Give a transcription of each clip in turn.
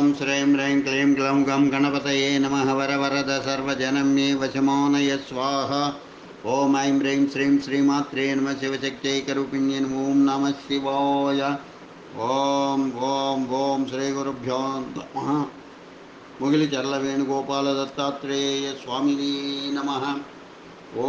ॐ श्रीं ह्रीं क्लीं ग्लौं गं गणपतये नमः वरवरद सर्वजनं मे वशमानय स्वाहा। ॐ ऐं ह्रीं श्रीं श्रीमात्रे नमः शिवशक्त्यैकरूपिण्ये नमो नमः शिवाय। ॐ ॐ ॐ श्रीगुरुभ्यो नमः। मुगिलिचर्ल वेणुगोपालदत्तात्रेय स्वामिने नमः।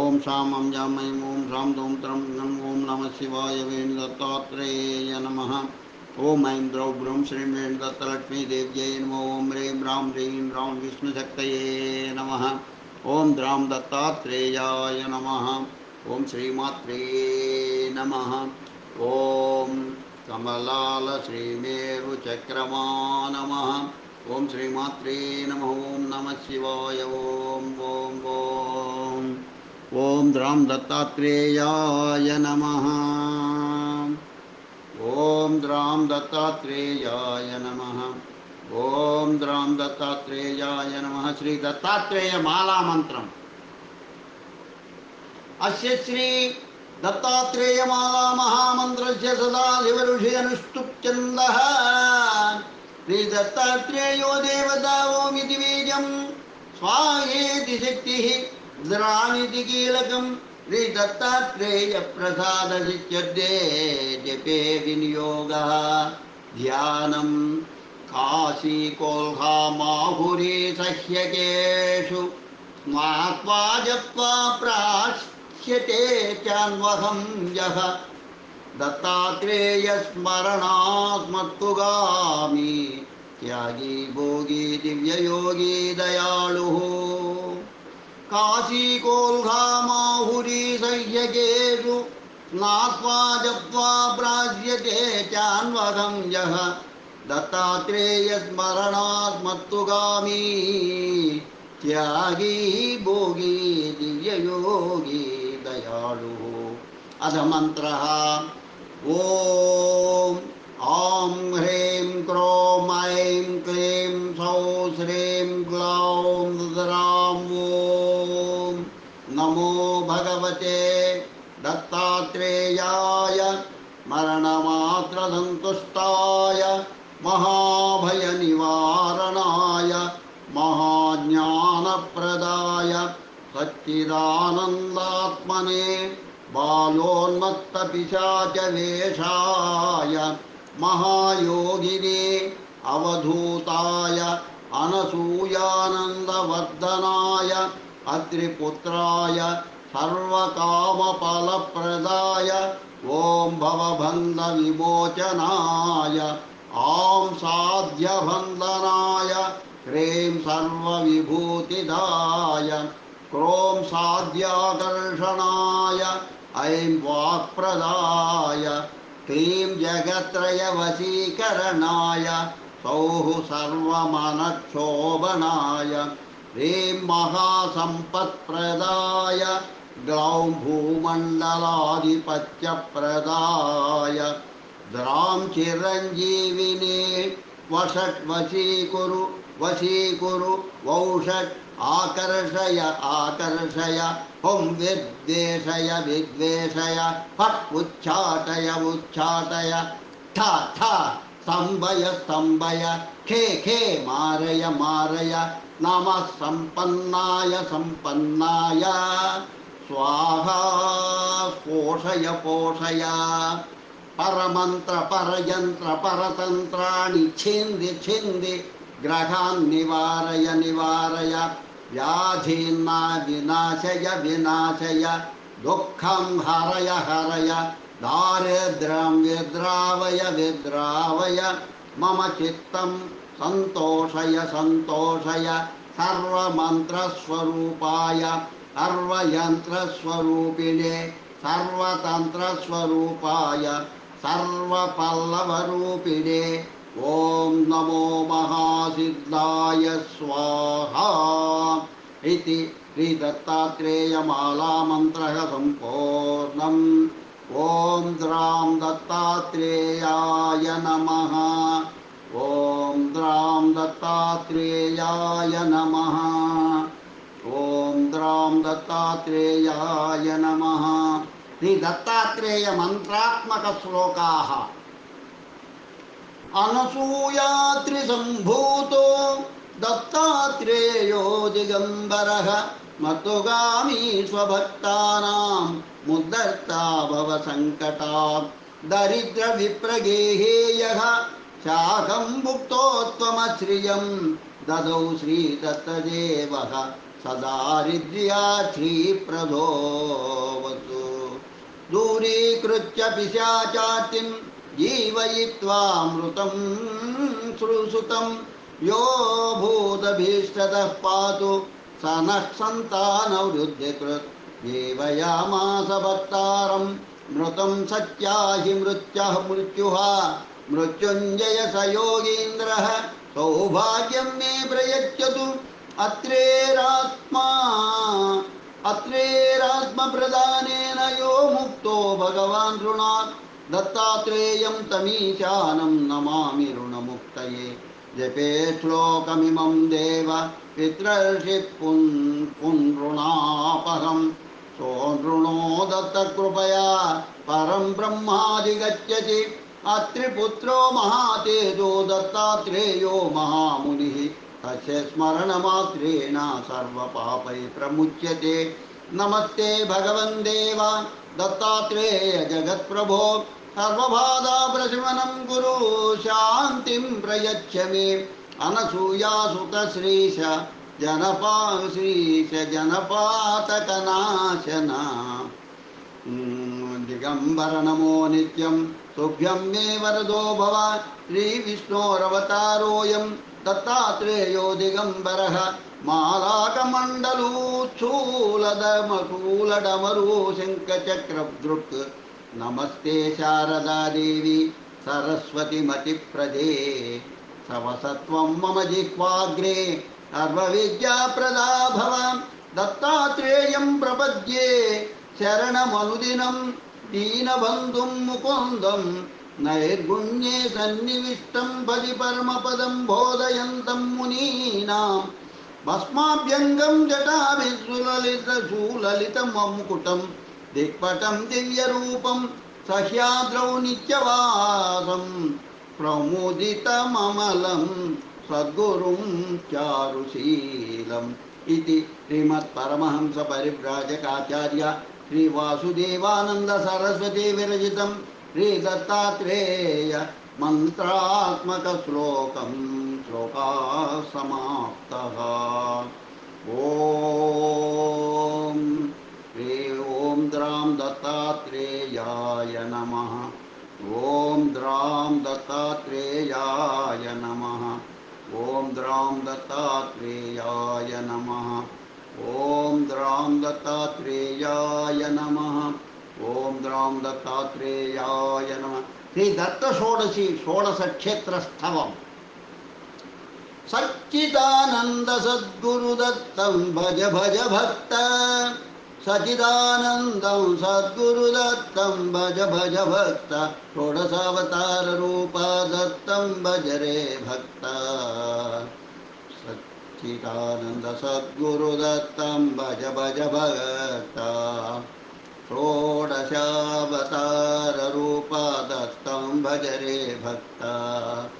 ॐ शां अं जां ऐं ॐ शां दों त्रं नं ॐ नमः शिवाय वेणुदत्तात्रेय नमः। ॐ ऐं द्रौ ब्रूं श्रीं वेणुदत्तलक्ष्मीदेव्यै नमो ॐ ह्रीं ह्रां ह्रीं ह्रां विष्णुशक्तये नमः। ॐ द्रां दत्तात्रेयाय नमः। ॐ श्रीमात्रे नमः। ॐ कमलाल श्रीमेरुचक्रमा नमः। ॐ श्रीमात्रे नमः। ॐ नमः शिवाय। ॐ ॐ ॐ ॐ द्रां दत्तात्रेयाय नमः। ॐ द्रां दत्तात्रेयाय नमः। ॐ द्रां दत्तात्रेयाय नमः। श्रीदत्तात्रेयमालामन्त्रम् अस्य श्री दत्तात्रेयमाला महामन्त्रस्य सदा शिवऋषि अनुष्टुप्छन्दः श्रीदत्तात्रेयो देवता ओमिति बीजं स्वाहेति शक्तिः द्रामिति कीलकं श्रीदत्तात्रेयप्रसादशिच्यर्थे जपे विनियोगः ध्यानं काशीकोल्हामाहुरी सह्यकेषु स्मात्वा जप्त्वा प्राश्यते चान्वहं यः दत्तात्रेयस्मरणात्मत्तुगामी त्यागी भोगी दिव्ययोगी दयालुः काशीकोल्हामाहुरी सह्यकेषु स्नात्वा जप्त्वा प्राज्यते चान्वहं यः दत्तात्रेयस्मरणात्मत्तुगामी त्यागी भोगी दिव्ययोगी दयालुः। अध मन्त्रः। महाज्ञानप्रदाय सच्चिदानन्दात्मने बालोन्मत्तपिशाचवेषाय महायोगिने अवधूताय अनसूयानन्दवर्धनाय अत्रिपुत्राय सर्वकामफलप्रदाय ॐ भवबन्धविमोचनाय ॐ साध्यबन्धनाय सर्वविभूतिदाय क्रों साध्याकर्षणाय ऐं वाक्प्रदाय क्लीं जगत्त्रयवशीकरणाय सौः सर्वमनक्षोभनाय ह्रीं महासम्पत्प्रदाय ग्लौं भूमण्डलाधिपत्यप्रदाय द्रां चिरञ्जीविने वषट् वशीकुरु वौषट् आकर्षय आकर्षय, हुं विद्वेषय विद्वेषय, फट् उच्चाटय उच्चाटय। ठ ठ स्तम्भय स्तम्भय खे खे, मारय मारय नमः सम्पन्नाय। सम्पन्नाय स्वाहा पोषय पोषय परमन्त्र, परयन्त्र, परतन्त्राणि छिन्दि छिन्दि। ग्रहान् निवारय निवारय व्याधीन्ना विनाशय विनाशय दुःखं हरय हरय दारिद्र्यं विद्रावय विद्रावय मम चित्तं सन्तोषय सन्तोषय सर्वमन्त्रस्वरूपाय सर्वयन्त्रस्वरूपिणे सर्वतन्त्रस्वरूपाय सर्वपल्लवरूपिणे ॐ नमो महासिद्धाय स्वाहा इति श्रीदत्तात्रेयमालामन्त्रः सम्पूर्णम् ॐ द्रां दत्तात्रेयाय नमः ॐ द्रां दत्तात्रेयाय नमः ॐ द्रां दत्तात्रेयाय नमः श्रीदत्तात्रेयमन्त्रात्मकश्लोकाः अनसूयात्रिसम्भूतो दत्तात्रेयो दिगम्बरः मतुगामी स्वभक्तानां मुद्दर्ता भव सङ्कटात् दरिद्रविप्रगेहेयः शाकं भुक्तो त्वमश्रियं ददौ श्रीदत्तदेवः सदारिद्र्या श्रीप्रभोवतु दूरीकृत्य पिशाचातिम् जीवयित्वामृतं श्रुसुतं यो भूतभीष्टतः पातु। स नः सन्तानवृद्धिकृत्। देवयामास भक्तारं मृतं सत्या हि मृत्युः मृत्युः। मृत्युञ्जय स योगीन्द्रः। सौभाग्यं मे प्रयच्छतु। अत्रेरात्मा। अत्रेरात्मप्रदानेन यो मुक्तो भगवान् ऋणात् दत्तात्रेयं तमीशानं नमामि ऋणमुक्तये। जपे श्लोकमिमं देव पितृषि पुन् पुनृणापहं सोनृणो दत्तकृपया, परं ब्रह्मादिगच्छति अत्रिपुत्रो महातेजो दत्तात्रेयो महामुनिः। तस्य स्मरणमात्रेण सर्वपापै प्रमुच्यते। नमस्ते भगवन् देव, दत्तात्रेय जगत्प्रभो। सर्वबाधाप्रशमनं कुरु, शान्तिं प्रयच्छ मे अनसूयासुतश्रीश जनपा, श्रीश, जनपातकनाशना। दिगम्बर नमो नित्यं तुभ्यं मे वरदो भव, श्रीविष्णोरवतारोऽयं। दत्तात्रेयो दिगम्बरः मालाकमण्डलूच्छूलदमशूलडमरू शङ्खचक्रदृक् नमस्ते शारदा देवी सरस्वतीमतिप्रदे सवसत्वं मम जिह्वाग्रे सर्वविद्याप्रदा भव दत्तात्रेयं प्रपद्ये शरणमनुदिनं दीनबन्धुं मुकुन्दं नैर्गुण्ये सन्निविष्टं पदि परमपदं बोधयन्तं मुनीनाम् भस्माभ्यङ्गं जटाभिसुललितशूललितममुकुटं दिक्पटं दिव्यरूपं सह्याद्रौ नित्यवासं प्रमुदितममलं सद्गुरुं चारुशीलम् इति श्रीमत्परमहंसपरिव्राजकाचार्य श्रीवासुदेवानन्दसरस्वती विरचितं श्रीदत्तात्रेय मन्त्रात्मकश्लोकं श्लोकाः समाप्तः ॐ श्री ॐ द्रां दत्तात्रेयाय नमः। ॐ द्रां दत्तात्रेयाय नमः। ॐ द्रां दत्तात्रेयाय नमः। ॐ द्रां दत्तात्रेयाय नमः। ॐ द्रां दत्तात्रेयाय नमः। श्री दत्तषोडशी षोडशक्षेत्रस्थवम् सच्चिदानन्दसद्गुरुदत्तं भज भज भक्त। सचिदानन्दं सद्गुरुदत्तं भज भज भक्ता, षोडशावताररूपा दत्तं भज रे भक्ता। सच्चिदानन्द सद्गुरुदत्तं भज भज भक्ता, षोडशावताररूपा दत्तं भज रे भक्ता।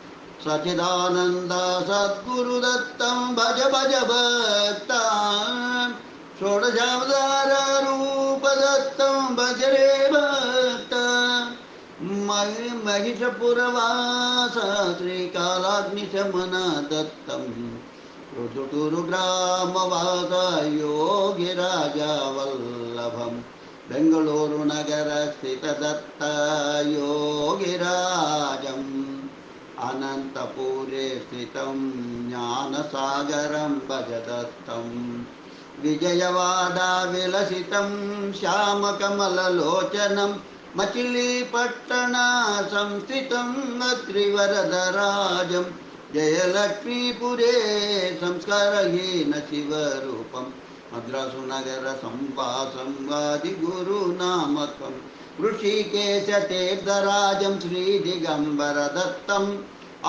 सचिदानन्द सद्गुरुदत्तं भज भज भक्ता। षोडशावतारूपदत्तं भजरे भक्त महिषपुरवासा श्रीकालाग्निशमना दत्तं ऋतुटुरुग्रामवासा योगिराजावल्लभम् बेङ्गलूरुनगरस्थितदत्तयोगिराजम्। अनन्तपुरे स्थितं ज्ञानसागरं भजदत्तम् विजयवादाविलसितं श्यामकमललोचनं मचिलीपट्टणा संस्थितं त्रिवरदराजं जयलक्ष्मीपुरे संस्कारहीन शिवरूपं मद्रासुनगरसंवासं वादिगुरुनामकं ऋषिकेशतीर्थराजं श्रीदिगम्बरदत्तम्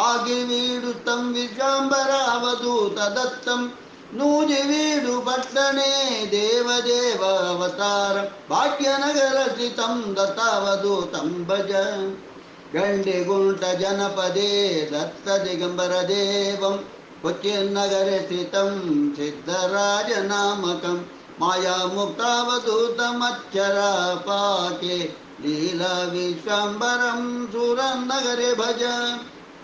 आगिवीडुतं विशाम्बरावधूतदत्तम् नूजिवीडु पट्टणे देवदेव अवतार भाग्यनगरस्थितं दत्तावधूतं भज। गण्डिगुण्टजनपदे दत्तदिगम्बरदेवं कोच्चिन्नगरे स्थितं सिद्धराजनामकं, मायामुक्तावधूतमच्छरापाके, लीलाविश्वाम्बरं सुरनगरे भज।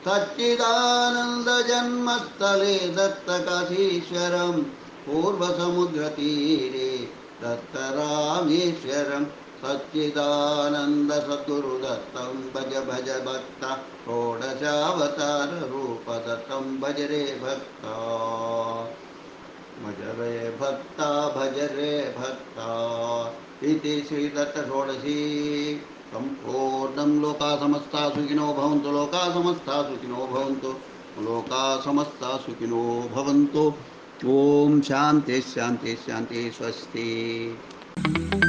सच्चिदानन्दजन्मस्थले दत्तकाशीश्वरं पूर्वसमुद्रतीरे दत्तरामेश्वरं, सच्चिदानन्दसद्गुरुदत्तं भज भज भक्त, षोडशावताररूपदत्तं भज रे भक्ता। भज रे भक्ता, भज रे भक्ता। इति श्रीदत्तषोडशी सम्पूर्णं लोका समस्ता सुखिनो भवन्तु लोका समस्ता सुखिनो भवन्तु लोका समस्ता सुखिनो भवन्तु ॐ शान्ति शान्ति शान्ति स्वस्ति